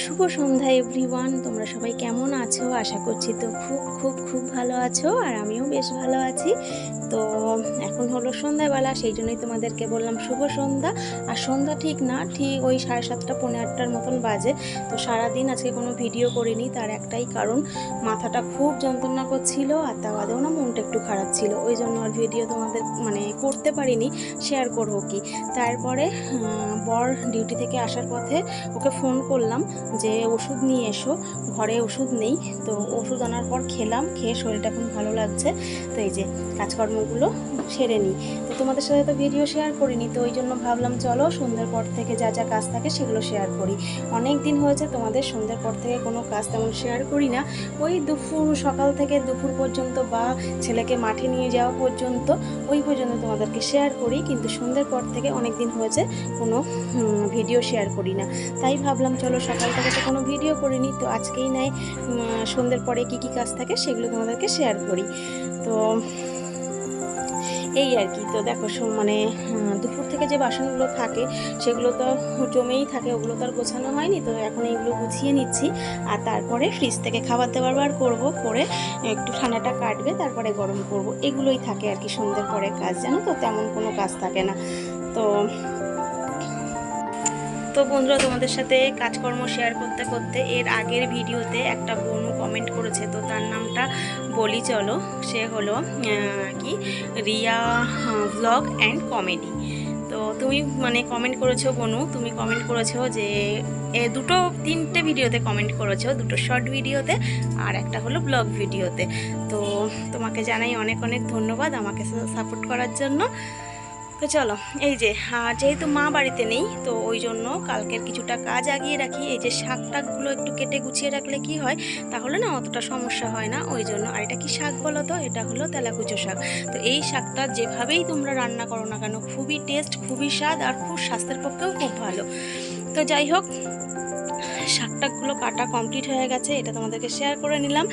শুভ সন্ধ্যা everyone তোমরা সবাই কেমন আছো? আশা করছি তো খুব খুব খুব ভালো আছো, আর আমিও বেশ ভালো আছি। তো, এখন হলো সন্ধ্যাবেলা, সেই জন্যই তোমাদেরকে বললাম শুভ সন্ধ্যা। আর সন্ধ্যা ঠিক না, ঠিক ওই সাড়ে সাতটা, পৌনে আটটার মতন বাজে। তো সারাদিন আজকে কোনো ভিডিও করিনি, তার একটাই কারণ, মাথাটা খুব যন্ত্রণা করছিল, আর তা বাদেও না মনটা একটু খারাপ ছিল। ওই জন্য আর ভিডিও তোমাদের মানে করতে পারিনি শেয়ার করব কি? তারপরে বর ডিউটি থেকে আসার পথে ওকে ফোন করলাম। যে ওষুধ নিয়ে এসো, ঘরে ওষুধ নেই, তো ওষুধ আনার পর খেলাম, খেয়ে শরীরটা এখন ভালো লাগছে। তো এই যে কাজকর্মগুলো সেরে নিই। তো তোমাদের সাথে তো ভিডিও শেয়ার করিনি, তো ওই জন্য ভাবলাম চলো সন্ধ্যের পর থেকে যা যা কাজ থাকে সেগুলো শেয়ার করি। অনেক দিন হয়েছে তোমাদের সন্ধ্যের পর থেকে কোনো কাজ তেমন শেয়ার করি না। ওই দুপুর সকাল থেকে দুপুর পর্যন্ত বা ছেলেকে মাঠে নিয়ে যাওয়া পর্যন্ত ওই পর্যন্ত তোমাদেরকে শেয়ার করি, কিন্তু সন্ধ্যের পর থেকে অনেক দিন হয়েছে কোনো ভিডিও শেয়ার করি না। তাই ভাবলাম চলো সকাল থেকে তো কোনো ভিডিও করিনি, তো আজকেই নাই। সন্ধ্যের পরে কি কি কাজ থাকে সেগুলো তোমাদেরকে শেয়ার করি। তো এই আর কি, তো দেখো মানে দুপুর থেকে যে বাসনগুলো থাকে সেগুলো তো জমেই থাকে, ওগুলো তো আর গোছানো হয়নি, তো এখন এইগুলো গুছিয়ে নিচ্ছি। আর তারপরে ফ্রিজ থেকে খাবার দাবার বার করব, করে একটু ঠান্ডাটা কাটবে, তারপরে গরম করব। এগুলোই থাকে আর কি সন্ধ্যের পরে কাজ, জানো তো? তেমন কোনো কাজ থাকে না। তো তো বন্ধুরা, তোমাদের সাথে কাজকর্ম শেয়ার করতে করতে এর আগের ভিডিওতে একটা বোনু কমেন্ট করেছে, তো তার নামটা বলি চলো। সে হলো কি? রিয়া ব্লগ অ্যান্ড কমেডি তো তুমি মানে কমেন্ট করেছ বনু, তুমি কমেন্ট করেছ যে, এ দুটো, তিনটে ভিডিওতে কমেন্ট করেছ, দুটো শর্ট ভিডিওতে আর একটা হলো ব্লগ ভিডিওতে। তো তোমাকে জানাই অনেক অনেক ধন্যবাদ আমাকে সাপোর্ট করার জন্য। তো চলো, এই যে যেহেতু মা বাড়িতে নেই, তো ওই জন্য কালকের কিছুটা কাজ আগিয়ে রাখি। এই যে শাক টাকগুলো একটু কেটে গুছিয়ে রাখলে কি হয়, তাহলে না অতটা সমস্যা হয় না। ওই জন্য, আর এটা কি শাক বলো তো? এটা হলো তেলাকুচো শাক। তো এই শাকটা যেভাবেই তোমরা রান্না করো না কেন, খুবই টেস্ট খুবই স্বাদ আর খুব স্বাস্থ্যের পক্ষেও খুব ভালো। তো যাই হোক শাকটাগুলো কাটা কমপ্লিট হয়ে গেছে, এটা তোমাদেরকে শেয়ার করে নিলাম।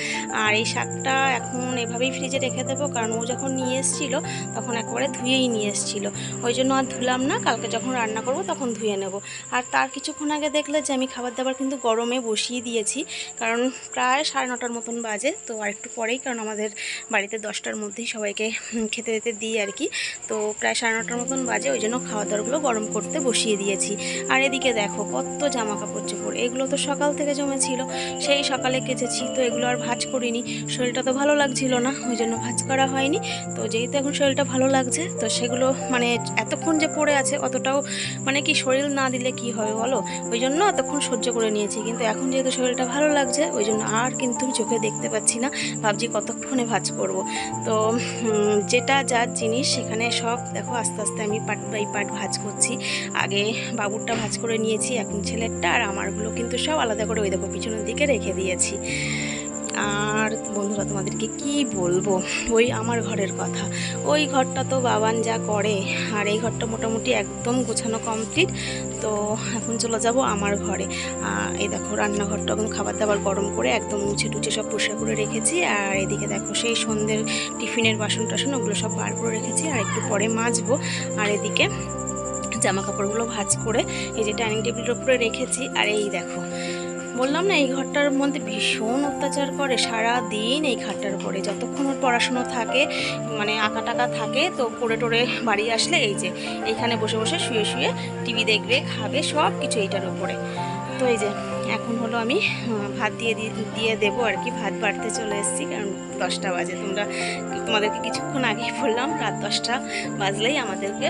আর এই শাকটা এখন এভাবেই ফ্রিজে রেখে দেবো, কারণ ও যখন নিয়ে এসেছিল, তখন একবারে ধুয়েই নিয়ে এসেছিল। ওই জন্য আর ধুলাম না, কালকে যখন রান্না করব তখন ধুয়ে নেব। আর তার কিছুক্ষণ আগে দেখলে যে আমি খাবার দাবার কিন্তু গরমে বসিয়ে দিয়েছি, কারণ প্রায় সাড়ে নটার মতন বাজে, তো আর একটু পরেই, কারণ আমাদের বাড়িতে দশটার মধ্যেই সবাইকে খেতে দিতে দিই আর কি। তো প্রায় সাড়ে নটার মতন বাজে, ওই জন্য খাওয়া দাওয়াগুলো গরম করতে বসিয়ে দিয়েছি। আর এদিকে দেখো কত জামা কাপড় চোপড়, এগুলো তো সকাল থেকে জমেছিল। সেই সকালে কেচেছি, তো এগুলো আর ভাজ করিনি। শরীরটা তো ভালো লাগছিল না, ওই জন্য ভাজ করা হয়নি। তো যেহেতু এখন শরীরটা ভালো লাগছে, তো সেগুলো মানে এতক্ষণ যে পড়ে আছে, অতটাও মানে কি শরীর না দিলে কি হবে বলো? ওই জন্য এতক্ষণ সহ্য করে নিয়েছি। কিন্তু এখন যেহেতু শরীরটা ভালো লাগছে, ওই জন্য আর কিন্তু চোখে দেখতে পাচ্ছি না। ভাবছি কতক্ষণে ভাজ করব। তো যেটা যার জিনিস, সেখানে সব দেখো আস্তে আস্তে আমি পার্ট বাই পার্ট ভাজ করছি। আগে বাবুরটা ভাজ করে নিয়েছি, এখন ছেলেরটা, আর আমারগুলো কিন্তু সব আলাদা করে ওই দেখো পিছনের দিকে রেখে দিয়েছি। আর বন্ধুরা, তোমাদেরকে কি বলব? ওই আমার ঘরের কথা। ওই ঘরটা তো বাবান যা করে, আর এই ঘরটা মোটামুটি একদম গোছানো কমপ্লিট তো এখন চলে যাব আমার ঘরে। এই দেখো রান্নাঘরটা এখন খাবার দাবার গরম করে একদম মুছে টুছে সব পরিষ্কার করে রেখেছি। আর এদিকে দেখো সেই সন্ধ্যের টিফিনের বাসন টাসন ওগুলো সব বার করে রেখেছি। আর একটু পরে মাজবো। আর এদিকে জামা কাপড়গুলো ভাঁজ করে এই যে ডাইনিং টেবিলের উপরে রেখেছি। আর এই দেখো, বললাম না, এই ঘরটার মধ্যে ভীষণ অত্যাচার করে সারা দিন এই ঘরটার উপরে। যতক্ষণ ওর পড়াশুনো থাকে মানে আঁকা টাকা থাকে, তো পড়ে টোরে বাড়ি আসলে এই যে এইখানে বসে বসে শুয়ে শুয়ে টিভি দেখবে, খাবে সব কিছু এইটার উপরে। তো এই যে, এখন হলো আমি ভাত দিয়ে দিয়ে দেবো আর কি, ভাত বাড়তে চলে এসেছি, কারণ দশটা বাজে। তোমরা তোমাদেরকে কিছুক্ষণ আগেই বললাম, রাত দশটা বাজলেই আমাদেরকে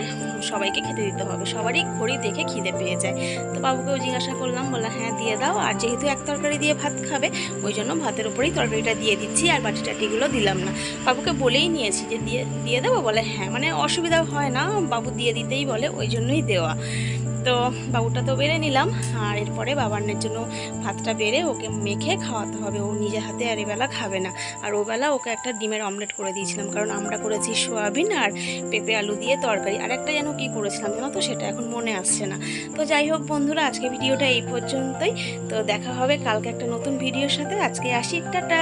সবাইকে খেতে দিতে হবে। সবারই ঘড়ি দেখে খিদে পেয়ে যায়। তো বাবুকেও জিজ্ঞাসা করলাম, বললাম হ্যাঁ দিয়ে দাও। আর যেহেতু এক তরকারি দিয়ে ভাত খাবে, ওই জন্য ভাতের উপরেই তরকারিটা দিয়ে দিচ্ছি, আর বাটি টাটিগুলো দিলাম না। বাবুকে বলেই নিয়েছি যে, দিয়ে দিয়ে দেবো? বলে হ্যাঁ। মানে অসুবিধা হয় না, বাবু দিয়ে দিতেই বলে, ওই জন্যই দেওয়া। তো বাবুটা তো বেড়ে নিলাম, আর এরপরে বাবানের জন্য ভাতটা বেড়ে ওকে মেখে খাওয়াতে হবে। ও নিজের হাতে আর এবেলা খাবে না। আর ওবেলা ওকে একটা ডিমের অমলেট করে দিয়েছিলাম, কারণ আমরা করেছি সোয়াবিন আর পেঁপে আলু দিয়ে তরকারি। আর একটা যেন কি করেছিলাম জানো তো, সেটা এখন মনে আসছে না। তো যাই হোক বন্ধুরা, আজকে ভিডিওটা এই পর্যন্তই। তো দেখা হবে কালকে একটা নতুন ভিডিওর সাথে। আজকে আসি, টাটা!